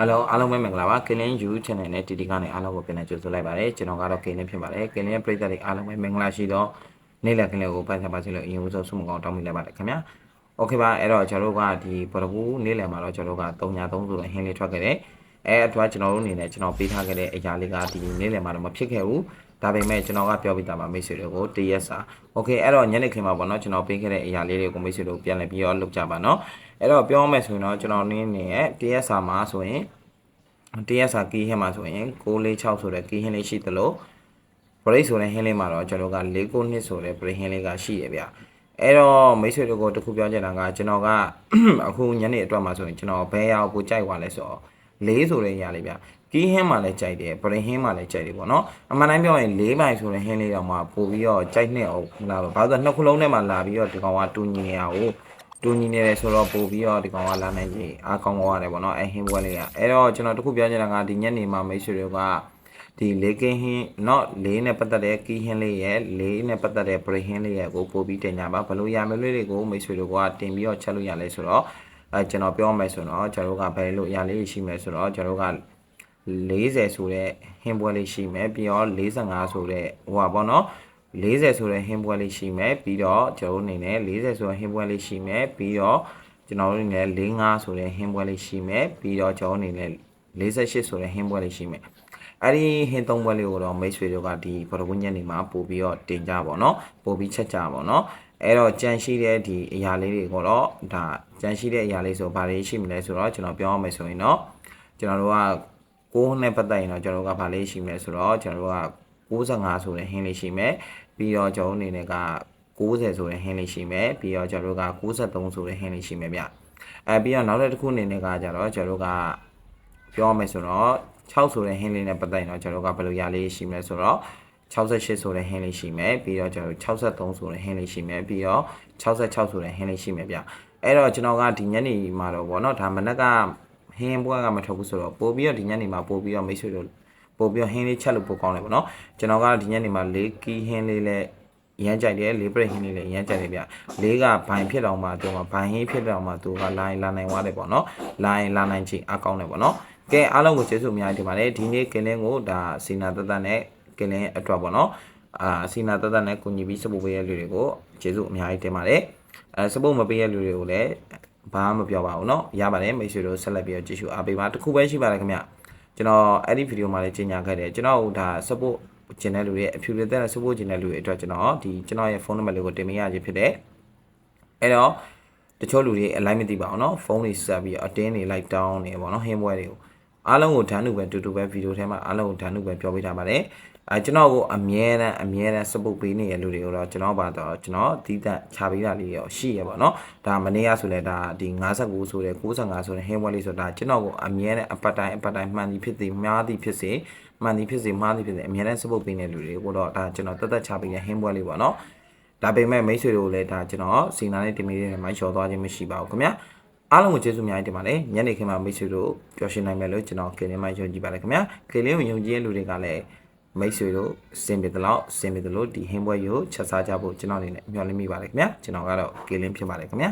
အားလုံးအားလုံးပဲမင်္ဂလာပါကလင်း you channel နဲ့တီတီကနေအားလုံးကိုပြန်လည်ကြိုဆိုလိုက်ပါတယ်ကျွန်တော်ကတော့ကလင်းဖြစ်ပါတယ်ကလင်းပရိသတ်တွေအားလုံးပဲမင်္ဂလာရှိသောနေ့လည်ကလင်းကိုပတ်သက်ပါစေလို့အရင်ဆုံးဆုမကောင်းတောင်းမိလိုက်ပါတယ်ခင်ဗျာ okay ပါအဲ့တော့ကျွန်တော်တို့ကဒီဘရဘူးနေ့လည်မှာတော့ကျွန်တော်တို့က3ည3ဆိုတော့ဟင်းလေးထွက်ခဲ့တယ်အဲအတွက်ကျွန်တော်တို့အနေနဲ့ကျွန်တော်ပေးထားခဲ့တဲ့အရာလေးကဒီနေ့လည်မှာတော့မဖြစ်ခဲ့ဘူး ဒါပေမဲ့ကျွန်တော်ကပြောပြတာပါမိတ်ဆွေတွေကိုတရက်စာโอเคအဲ့တော့ညနေခင်းမှာပေါ့နော်ကျွန်တော်ပေးခဲ့တဲ့အရာလေးတွေကိုမိတ်ဆွေတို့ပြန်လည်ပြီးတော့လုပ်ကြပါနော်အဲ့တော့ပြောမယ်ဆိုရင်တော့ကျွန်တော်နင်းနေရဲ့တရက်စာမှာဆိုရင် တရားစာကီးဟင်းမှာဆိုရင်646ဆိုတဲ့ကီးဟင်းလေးရှိသလို break ဆိုတဲ့ဟင်းလေးမှာတော့ကျွန်တော်က692ဆိုတဲ့ break ဟင်းလေးကရှိရဗျအဲ့တော့မိတ်ဆွေတို့ကိုတခုပြောချင်တာကကျွန်တော်က အခုညနေအတွက်မှာဆိုရင်ကျွန်တော်ဘယ်ရောက်ကိုကြိုက်သွားလဲဆိုတော့၄ဆိုတဲ့ຢာလေးဗျ ကီးဟင်းမှာလည်းကြိုက်တယ် break ဟင်းမှာလည်းကြိုက်တယ်ပေါ့နော်အမှန်တိုင်းပြောရင်၄ပိုင်ဆိုတဲ့ဟင်းလေးတော့မှပို့ပြီးတော့ကြိုက်နေအောင်လာတော့ဘာလို့နှစ်ခုလုံးထဲမှာလာပြီးတော့ဒီကောင်ကတူညီနေရအောင်တူညီနေတယ်ဆိုတော့ပို့ပြီးတော့ဒီကောင်ကလာနိုင်ကြီးအားကောင်းသွားတယ်ပေါ့နော်အဲဟင်းပွဲလေးကအဲ့တော့ကျွန်တော်တခုပြောချင်တာကဒီညနေမှာမိတ်ဆွေတွေကဒီလေးကင်းဟင်း not လေးနဲ့ပတ်သက်တဲ့ကီးဟင်းလေးရဲ့လေးနဲ့ပတ်သက်တဲ့ break ဟင်းလေးရဲ့ကိုပို့ပြီးတင်ကြပါဘလို့ရမယ်လေးတွေကိုမိတ်ဆွေတွေကတင်ပြီးတော့ချက်လို့ရလဲဆိုတော့အဲကျွန်တော်ပြောမယ်ဆိုတော့ကျွန်တော်တို့ကဘယ်လိုရလေးရှိမယ်ဆိုတော့ကျွန်တော်တို့က 40ဆိုတဲ့ဟင်းပွဲလေးရှိမယ်ပြီးတော့45ဆိုတဲ့ဟိုပါပေါ့နော်40ဆိုတဲ့ဟင်းပွဲလေးရှိမယ်ပြီးတော့ကျွန်တော်တို့အနေနဲ့40ဆိုတဲ့ဟင်းပွဲလေးရှိမယ်ပြီးတော့ကျွန်တော်တို့အနေနဲ့45ဆိုတဲ့ဟင်းပွဲလေးရှိမယ်ပြီးတော့ကျွန်တော်အနေနဲ့48ဆိုတဲ့ဟင်းပွဲလေးရှိမယ်အဲ့ဒီဟင်းသုံးပွဲလေးကိုတော့မိတ်ဆွေတို့ကဒီပရဝဉ္ဇဉ်နေမှာပို့ပြီးတော့တင်ကြပါတော့ပို့ပြီးချက်ကြပါတော့အဲ့တော့ကြန့်ရှိတဲ့ဒီအရာလေးတွေကိုတော့ဒါကြန့်ရှိတဲ့အရာလေးဆိုဘာတွေရှိမလဲဆိုတော့ကျွန်တော်ပြောရမယ်ဆိုရင်တော့ကျွန်တော်တို့က ကိုးနဲ့ပတ်သက်ရင်တော့ကျွန်တော်တို့ကဘာလေးရှိမလဲဆိုတော့ကျွန်တော်တို့က65ဆိုတဲ့ဟင်းလေးရှိမယ်ပြီးတော့ကျွန်တော်အနေနဲ့က90ဆိုတဲ့ဟင်းလေးရှိမယ်ပြီးတော့ကျွန်တော်တို့က93ဆိုတဲ့ဟင်းလေးရှိမယ်ဗျအဲပြီးတော့နောက်တစ်ခုအနေနဲ့ကကြတော့ကျွန်တော်တို့ကပြောရမယ်ဆိုတော့6ဆိုတဲ့ဟင်းလေးနဲ့ပတ်သက်ရင်တော့ကျွန်တော်တို့ကဘယ်လိုရလေးရှိမလဲဆိုတော့68ဆိုတဲ့ဟင်းလေးရှိမယ်ပြီးတော့ကျွန်တော်63ဆိုတဲ့ဟင်းလေးရှိမယ်ပြီးတော့66ဆိုတဲ့ဟင်းလေးရှိမယ်ဗျအဲ့တော့ကျွန်တော်ကဒီညနေမှာတော့ဗောနော်ဒါမနက်က ဟင်းဘွားကမထွက်ဘူးဆိုတော့ပို့ပြီးတော့ဒီညနေမှာပို့ပြီးတော့မိတ်ဆွေတို့ပို့ပြီးတော့ဟင်းလေးချက်လို့ပို့ကောင်းတယ်ဗောနော်ကျွန်တော်ကဒီညနေမှာ၄ကီးဟင်းလေးလဲရမ်းကြိုက်တယ်လေးပရိတ်ဟင်းလေးလည်းရမ်းကြိုက်တယ်ဗျလေးကဘိုင်ဖြစ်တော့မှသူကဘိုင်ဟင်းဖြစ်တော့မှသူကလိုင်းလာနိုင်သွားတယ်ပေါ့နော်လိုင်းလာနိုင်ချင်အကောင်းတယ်ပေါ့နော်ကဲအားလုံးကိုကျေးဇူးအများကြီးတင်ပါတယ်ဒီနေ့ကင်းလင်းကိုဒါစီနာတသက်နဲ့ကင်းလင်းအတွက်ပေါ့နော်အာစီနာတသက်နဲ့ကိုညီပြီးစပုတ်ပေးရတဲ့လူတွေကိုကျေးဇူးအများကြီးတင်ပါတယ်အဲစပုတ်မပေးရတဲ့လူတွေကိုလည်း ဘာမှမပြောပါဘူးเนาะရပါတယ်မိတ်ဆွေတို့ဆက်လက်ပြီးတော့ကြည့်ရှုအားပေးပါတစ်ခုပဲရှိပါတယ်ခင်ဗျကျွန်တော်အဲ့ဒီဗီဒီယိုမှာလည်းကြီးညာခဲ့တယ်ကျွန်တော်ဒါ support ကျင်တဲ့လူတွေအဖြူလက်သက်နဲ့ support ကျင်တဲ့လူတွေအတွက်ကျွန်တော်ဒီကျွန်တော်ရဲ့ဖုန်းနံပါတ်လေးကိုတင်ပေးရခြင်းဖြစ်တယ်အဲ့တော့တချို့လူတွေအလိုက်မသိပါဘူးเนาะဖုန်းတွေဆက်ပြီးအတင်းတွေလိုက်တောင်းနေပေါ့เนาะဟင်းပွဲတွေကို အားလုံးကိုဓာတ်နုပဲတူတူပဲဗီဒီယိုထဲမှာအားလုံးကိုဓာတ်နုပဲပြောပေးထားပါတယ်အဲကျွန်တော်ကိုအမြဲတမ်းအမြဲတမ်း support ပေးနေတဲ့လူတွေကိုတော့ကျွန်တော်ပါတော့ကျွန်တော်တီးတန့်ချပေးတာလေးရောရှိရပါတော့ဒါမနေ့ကဆိုလဲဒါဒီ59ဆိုတဲ့65ဆိုတဲ့ဟင်းပွဲလေးဆိုတာကျွန်တော်ကိုအမြဲတမ်းအပတ်တိုင်းအပတ်တိုင်းမှန်သည်ဖြစ်သည်မှားသည်ဖြစ်စေမှန်သည်ဖြစ်စေမှားသည်ဖြစ်စေအမြဲတမ်း support ပေးနေတဲ့လူတွေကိုတော့ဒါကျွန်တော်တက်တက်ချပေးတဲ့ဟင်းပွဲလေးပေါ့နော်ဒါပေမဲ့မိတ်ဆွေတို့လည်းဒါကျွန်တော်စီနာနဲ့တင်ပေးတဲ့မိုင်းလျှော်သွားခြင်းမရှိပါဘူးခင်ဗျာ အားလုံးကိုကျေးဇူးအများကြီးတင်ပါတယ်ညနေခင်းမှာမိတ်ဆွေတို့ပျော်ရွှင်နိုင်မယ်လို့ကျွန်တော်ကလေးမယုံကြည်ပါတယ်ခင်ဗျာကလေးကိုယုံကြည်တဲ့လူတွေကလည်းမိတ်ဆွေတို့စင်ပြေတလို့စင်ပြေတလို့ဒီဟင်းပွဲကိုချက်စားကြဖို့ကျွန်တော်အနေနဲ့မျှော်လင့်မိပါတယ်ခင်ဗျာကျွန်တော်ကတော့ကလေးဖြစ်ပါတယ်ခင်ဗျာ